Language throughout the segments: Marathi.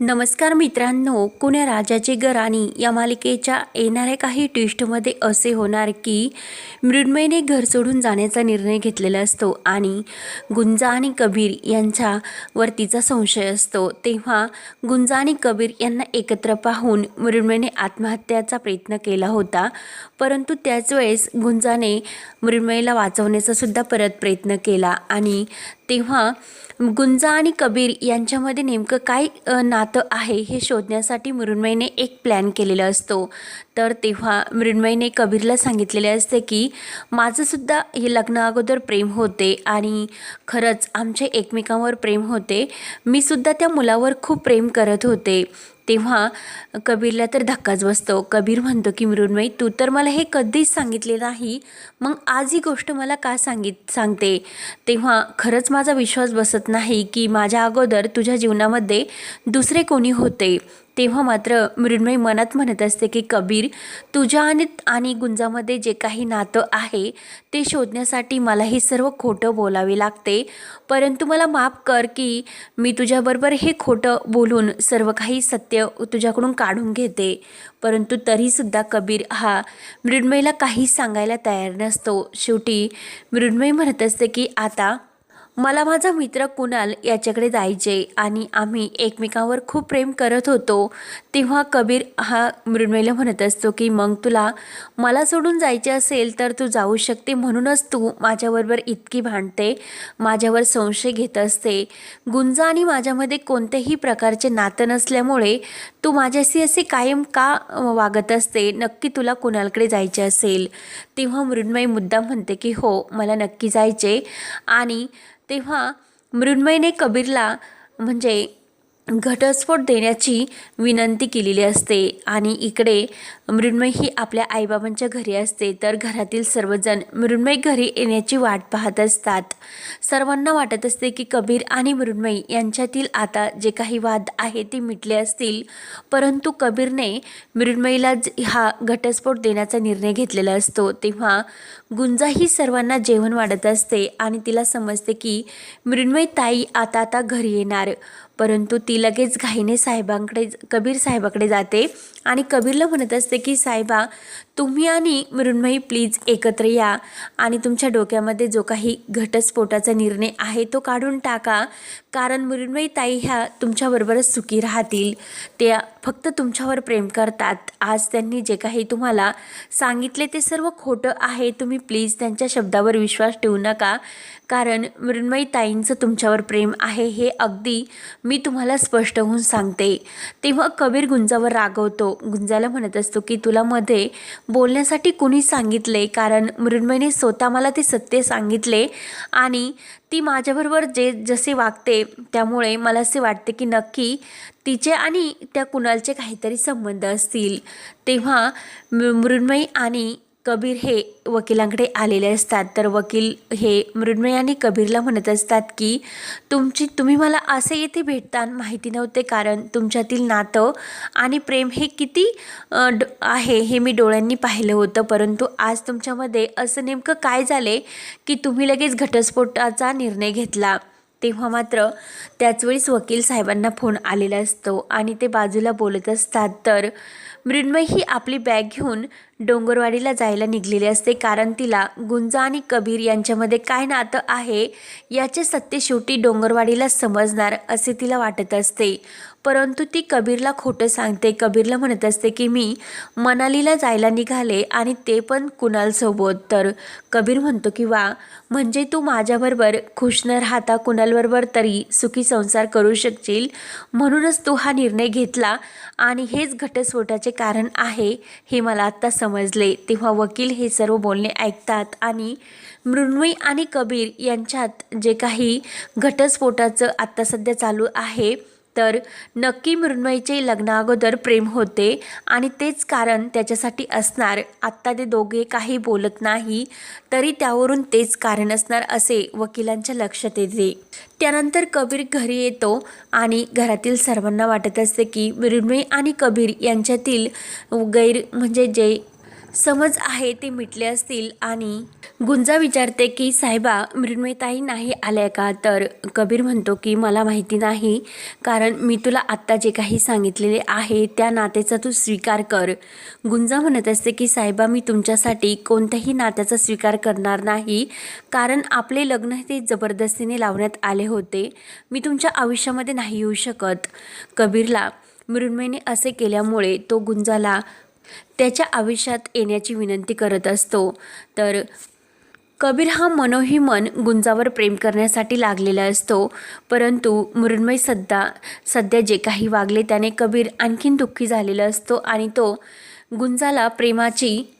नमस्कार मित्रांनो कुण्या राजाची गराणी या मालिकेच्या येणाऱ्या काही ट्विस्टमध्ये असे होणार की मृण्मयने घर सोडून जाण्याचा निर्णय घेतलेला असतो आणि गुंजा आणि कबीर यांच्यावर तिचा संशय असतो. तेव्हा गुंजा आणि कबीर यांना एकत्र पाहून मृण्मयने आत्महत्याचा प्रयत्न केला होता. परंतु त्याच वेळेस गुंजाने मृण्मयीला वाचवण्याचा सुद्धा परत प्रयत्न केला आणि तेव्हा गुंजा आणि कबीर यांच्यामध्ये नेमकं काय नात जातं आहे हे शोधण्यासाठी मृण्मयीने एक प्लॅन केलेला असतो. तर तेव्हा मृण्मयीने कबीरला सांगितलेले असते की माझंसुद्धा हे लग्न अगोदर प्रेम होते आणि खरंच आमचे एकमेकांवर प्रेम होते. मी सुद्धा त्या मुलावर खूप प्रेम करत होते. तेव्हा कबीरला तर धक्काच बसतो. कबीर म्हणतो की मृण्मयी तू तर मला हे कधीच सांगितले नाही. मग आज ही गोष्ट मला का सांगित सांगते? तेव्हा खरंच माझा विश्वास बसत नाही की माझ्या अगोदर तुझ्या जीवनामध्ये दुसरे कोणी होते. तेव्हा मात्र मृण्मयी मनात म्हणत असते की कबीर तुझ्या आणि आणि गुंजामध्ये जे काही नातं आहे ते शोधण्यासाठी मला हे सर्व खोटं बोलावे लागते. परंतु मला माफ कर की मी तुझ्याबरोबर हे खोटं बोलून सर्व काही सत्य तुझ्याकडून काढून घेते. परंतु तरीसुद्धा कबीर हा मृण्मयीला काहीच सांगायला तयार नसतो. शेवटी मृण्मयी म्हणत असते की आता मला माझा मित्र कुणाल याच्याकडे जायचे आणि आम्ही एकमेकांवर खूप प्रेम करत होतो. तेव्हा कबीर हा मृण्मयला म्हणत असतो की मग तुला मला सोडून जायचे असेल तर तू जाऊ शकते म्हणूनच तू माझ्याबरोबर इतकी भांडते माझ्यावर संशय घेत असते. गुंजा आणि माझ्यामध्ये कोणत्याही प्रकारचे नातं नसल्यामुळे तू माझ्याशी असे कायम का वागत असते? नक्की तुला कुणालकडे जायचे असेल? तेव्हा मृण्मय मुद्दा म्हणते की हो मला नक्की जायचे. आणि तेव्हा मृण्मयीने कबीरला म्हणजे घटस्फोट देण्याची विनंती केलेली असते. आणि इकडे मृण्मयी ही आपल्या आईबाबांच्या घरी असते. तर घरातील सर्वजण मृण्मयी घरी येण्याची वाट पाहत असतात. सर्वांना वाटत असते की कबीर आणि मृण्मयी यांच्यातील आता जे काही वाद आहे ते मिटले असतील. परंतु कबीरने मृण्मयीला हा घटस्फोट देण्याचा निर्णय घेतलेला असतो. तेव्हा गुंजा ही सर्वांना जेवण वाढत असते आणि तिला समजते की मृण्मयी ताई आता आता घरी येणार. परंतु ती लगेच घाईने साहेबांकडे कबीर साहेबाकडे जाते आणि कबीरला म्हणत असते की साहेबा तुम्ही आणि मृण्मयी प्लीज एकत्र या आणि तुमच्या डोक्यामध्ये जो काही घटस्फोटाचा निर्णय आहे तो काढून टाका. कारण मृण्मयी ताई ह्या तुमच्याबरोबरच सुखी राहतील. त्या फक्त तुमच्यावर प्रेम करतात. आज त्यांनी जे काही तुम्हाला सांगितले ते सर्व खोटं आहे. तुम्ही प्लीज त्यांच्या शब्दावर विश्वास ठेवू नका. कारण मृण्मयी ताईंचं तुमच्यावर प्रेम आहे हे अगदी मी तुम्हाला स्पष्ट होऊन सांगते. तेव्हा कबीर गुंजावर रागवतो. गुंजाला म्हणत असतो की तुला मध्ये बोलण्यासाठी कुणी सांगितले? कारण मृण्मयीने स्वतः मला ते सत्य सांगितले आणि ती माझ्याबरोबर जे जसे वागते त्यामुळे मला असे वाटते की नक्की तिचे आणि त्या कुणालचे काहीतरी संबंध असतील. तेव्हा मृ- मृण्मयी आणि कबीर हे वकिलांकडे आलेले असतात. तर वकील हे मृण्मयाने कबीरला म्हणत असतात की तुमची तुम्ही मला असे येथे भेटता माहिती नव्हते कारण तुमच्यातील नातं आणि प्रेम हे किती ड आहे हे मी डोळ्यांनी पाहिलं होतं. परंतु आज तुमच्यामध्ये असं नेमकं काय झाले की तुम्ही लगेच घटस्फोटाचा निर्णय घेतला? तेव्हा मात्र त्याचवेळीस वकील साहेबांना फोन आलेला असतो आणि ते बाजूला बोलत असतात. तर मृण्मयी ही आपली बॅग घेऊन डोंगरवाडीला जायला निघलेली असते. कारण तिला गुंजा आणि कबीर यांच्यामध्ये काय नातं आहे याचे सत्य शेवटी डोंगरवाडीला समजणार असे तिला वाटत असते. परंतु ती कबीरला खोटं सांगते. कबीरला म्हणत असते की मी मनालीला जायला निघाले आणि ते पण कुणालसोबत. तर कबीर म्हणतो की वा म्हणजे तू माझ्याबरोबर खुश न राहता कुणालबरोबर तरी सुखी संसार करू शकशील? म्हणूनच तू हा निर्णय घेतला आणि हेच घटस्फोटाचे कारण आहे हे मला आत्ता समजले. तेव्हा वकील हे सर्व बोलणे ऐकतात आणि मृण्मयी आणि कबीर यांच्यात जे काही घटस्फोटाचं आत्ता सध्या चालू आहे तर नक्की मृण्मयीचे लग्नाअगोदर प्रेम होते आणि तेच कारण त्याच्यासाठी असणार. आत्ता ते दोघे काही बोलत नाही तरी त्यावरून तेच कारण असणार असे वकिलांच्या लक्षात येते. त्यानंतर कबीर घरी येतो आणि घरातील सर्वांना वाटत असते की मृण्मयी आणि कबीर यांच्यातील गैर म्हणजे जे समज आहे ते मिटले असतील आणि गुंजा विचारते की साहेबा मृण्मयताई नाही आल्या का? तर कबीर म्हणतो की मला माहिती नाही कारण मी तुला आत्ता जे काही सांगितलेले आहे त्या नात्याचा तू स्वीकार कर. गुंजा म्हणत असते की साहेबा मी तुमच्यासाठी कोणत्याही नात्याचा स्वीकार करणार नाही कारण आपले लग्न ते जबरदस्तीने लावण्यात आले होते. मी तुमच्या आयुष्यामध्ये नाही येऊ शकत. कबीरला मृण्मयने असे केल्यामुळे तो गुंजाला त्याच्या आयुष्यात येण्याची विनंती करत असतो. तर कबीर हा मनोही मन गुंजावर प्रेम करण्यासाठी लागलेला असतो. परंतु मृण्मय सध्या सध्या जे काही वागले त्याने कबीर आणखीन दुःखी झालेला असतो आणि तो गुंजाला प्रेमाची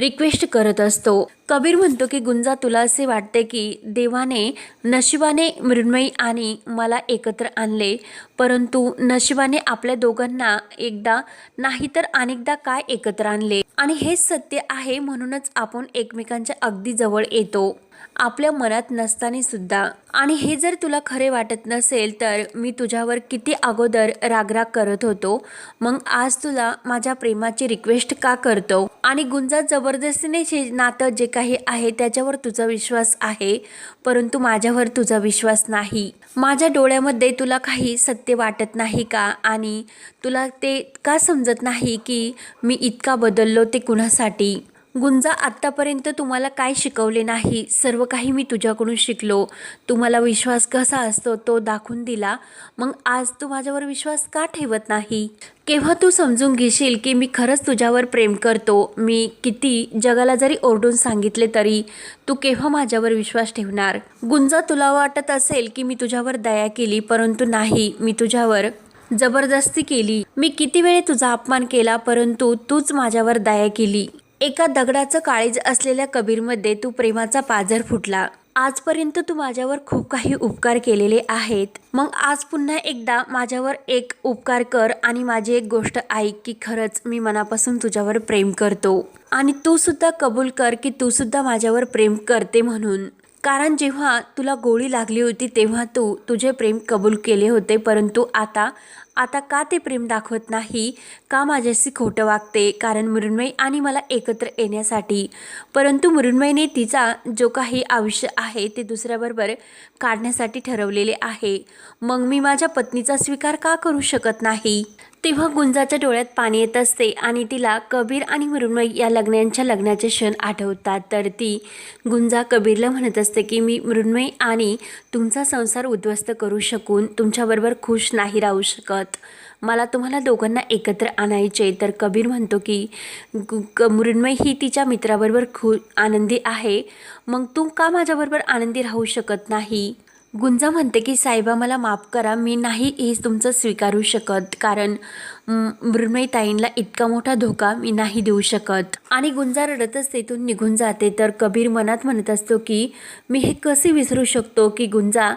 रिक्वेस्ट करत असतो. कबीर म्हणतो की गुंजा तुला असे वाटते की देवाने नशिबाने मृण्मयी आणि मला एकत्र आणले परंतु नशिबाने आपल्या दोघांना एकदा नाही तर अनेकदा काय एकत्र आणले? आणि हेच सत्य आहे म्हणूनच आपण एकमेकांच्या अगदी जवळ येतो. आपल्या मनात नसताना सुद्धा. आणि हे जर तुला खरे वाटत नसेल तर मी तुझ्यावर किती अगोदर रागराग करत होतो. मग आज तुला माझ्या प्रेमाची रिक्वेस्ट का करतो? आणि गुंजात जबरदस्तीने जे नातं जे काही आहे त्याच्यावर तुझा विश्वास आहे परंतु माझ्यावर तुझा विश्वास नाही. माझ्या डोळ्यामध्ये तुला काही सत्य वाटत नाही का? आणि तुला ते का समजत नाही की मी इतका बदललो ते कुणासाठी? गुंजा आत्तापर्यंत तुम्हाला काय शिकवले नाही? सर्व काही मी तुझ्याकडून शिकलो. तुम्हाला विश्वास कसा असतो तो दाखवून दिला. मग आज तू माझ्यावर विश्वास का ठेवत नाही? केव्हा तू समजून घेशील की मी खरंच तुझ्यावर प्रेम करतो? मी किती जगाला जरी ओरडून सांगितले तरी तू केव्हा माझ्यावर विश्वास ठेवणार? गुंजा तुला वाटत असेल की मी तुझ्यावर दया केली परंतु नाही. मी तुझ्यावर जबरदस्ती केली. मी किती वेळे तुझा अपमान केला परंतु तूच माझ्यावर दया केली. एका दगडाचं काळीज असलेल्या कबीरमध्ये तू प्रेमाचा पाझर फुटला. आजपर्यंत तू माझ्यावर खूप काही उपकार केलेले आहेत. मग आज पुन्हा एकदा माझ्यावर एक उपकार कर आणि माझी एक गोष्ट ऐक की खरंच मी मनापासून तुझ्यावर प्रेम करतो. आणि तू सुद्धा कबूल कर की तू सुद्धा माझ्यावर प्रेम करते म्हणून. कारण जेव्हा तुला गोळी लागली होती तेव्हा तू तुझे प्रेम कबूल केले होते परंतु आता आता का ते प्रेम दाखवत नाही? का माझ्याशी खोटं वागते? कारण मृण्मयी आणि मला एकत्र येण्यासाठी. परंतु मृण्मयीने तिचा जो काही आयुष्य आहे ते दुसऱ्याबरोबर काढण्यासाठी ठरवलेले आहे. मग मी माझ्या पत्नीचा स्वीकार का करू शकत नाही? तेव्हा गुंजाच्या डोळ्यात पाणी येत असते आणि तिला कबीर आणि मृण्मयी या लग्नांच्या लग्नाचे क्षण आठवतात. तर ती गुंजा कबीरला म्हणत असते की मी मृण्मयी आणि तुमचा संसार उद्ध्वस्त करू शकून तुमच्याबरोबर खुश नाही राहू शकत. मला तुम्हाला दोघांना एकत्र आणायचे तर कबीर म्हणतो की गु- क- मृण्मयी ही तिच्या मित्राबरोबर खू आनंदी आहे. मग तू का माझ्याबरोबर आनंदी राहू शकत नाही? गुंजा म्हणते की साहेबा मला माफ करा मी नाही हे तुमचं स्वीकारू शकत. कारण मृमयताईंना इतका मोठा धोका मी नाही देऊ शकत. आणि गुंजा रडतच तेथून निघून जाते. तर कबीर मनात म्हणत असतो की मी हे कसे विसरू शकतो की गुंजा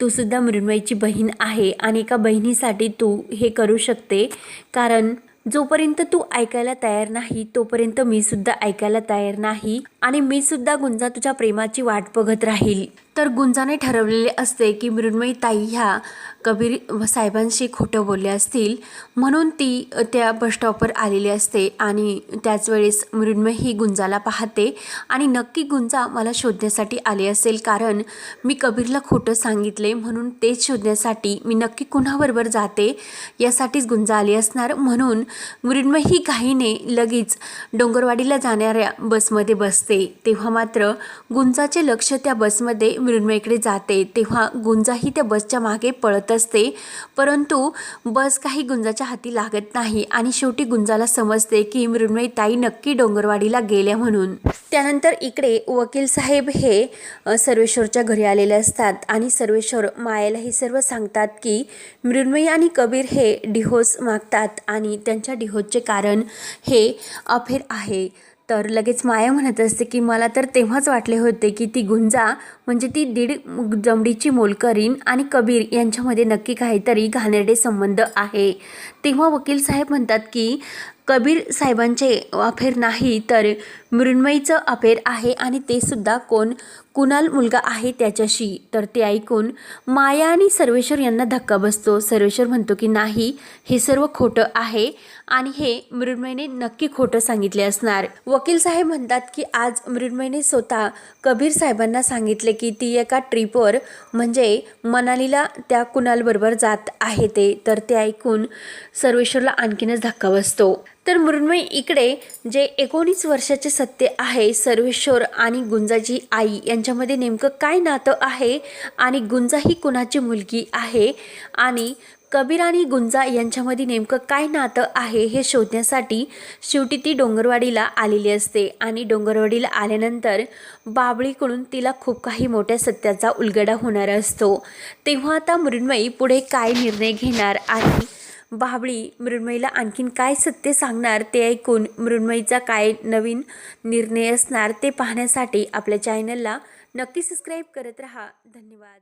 तू सुद्धा मृण्मयीची बहीण आहे आणि एका बहिणीसाठी तू हे करू शकते? कारण जोपर्यंत तू ऐकायला तयार नाही तोपर्यंत मी सुद्धा ऐकायला तयार नाही. आणि मी सुद्धा गुंजा तुझ्या प्रेमाची वाट बघत राहील. तर गुंजाने ठरवलेले असते की मृण्मयी ताई ह्या कबीर साहेबांशी खोटं बोलले असतील. म्हणून ती त्या बसस्टॉपवर आलेली असते आणि त्याच वेळेस मृण्मय ही गुंजाला पाहते आणि नक्की गुंजा मला शोधण्यासाठी आली असेल कारण मी कबीरला खोटं सांगितले म्हणून तेच शोधण्यासाठी मी नक्की कुणाबरोबर जाते यासाठीच गुंजा आली असणार. म्हणून मृण्मय ही घाईने लगेच डोंगरवाडीला जाणाऱ्या बसमध्ये बसते. तेव्हा मात्र गुंजाचे लक्ष त्या बसमध्ये मृण्मयकडे जाते. तेव्हा गुंजाही त्या बसच्या मागे पळत असते. परंतु बस काही गुंजाच्या हाती लागत नाही आणि शेवटी गुंजाला समजते की मृण्मयी ताई नक्की डोंगरवाडीला गेल्या म्हणून. त्यानंतर इकडे वकील साहेब हे सर्वेश्वरच्या घरी आलेले असतात आणि सर्वेश्वर मायाला हे सर्व सांगतात की मृण्मयी आणि कबीर हे डिहोस मागतात आणि त्यांच्या डिहोसचे कारण हे अफेर आहे. तर लगेच माया म्हणत असते की मला तर तेव्हाच वाटले होते की ती गुंजा म्हणजे ती दीड जमडीची मोलकरीन आणि कबीर यांच्यामध्ये नक्की काहीतरी घाणेरडे संबंध आहे. तेव्हा वकील साहेब म्हणतात की कबीर साहेबांचे अफेर नाही तर मृण्मयीचं अफेअर आहे आणि ते सुद्धा कोण? कुणाल मुलगा आहे त्याच्याशी? तर ते ऐकून माया आणि सर्वेश्वर यांना धक्का बसतो. सर्वेश्वर म्हणतो की नाही हे सर्व खोटं आहे आणि हे मृण्मयीने नक्की खोटं सांगितले असणार. वकील साहेब म्हणतात की आज मृण्मयीने स्वतः कबीर साहेबांना सांगितले की ती एका ट्रिपवर म्हणजे मनालीला त्या कुणालबरोबर जात आहे ते. तर ते ऐकून सर्वेश्वरला आणखीनच धक्का बसतो. तर मृण्मयी इकडे जे एकोणीस वर्षाचे सत्य आहे सर्वेश्वर आणि गुंजाची आई यांच्यामध्ये नेमकं काय नातं आहे आणि गुंजा ही कुणाची मुलगी आहे आणि कबीर आणि गुंजा यांच्यामध्ये नेमकं काय नातं आहे हे शोधण्यासाठी शेवटी ती डोंगरवाडीला आलेली असते आणि डोंगरवाडीला आल्यानंतर बाबळीकडून तिला खूप काही मोठ्या सत्याचा उलगडा होणार असतो. तेव्हा आता मृण्मयी पुढे काय निर्णय घेणार आणि बाबळी मृण्मयीला आणखीन काय सत्य सांगणार ते ऐकून मृण्मयीचा काय नवीन निर्णय असणार ते पाहण्यासाठी आपल्या चॅनलला नक्की सबस्क्राईब करत राहा. धन्यवाद.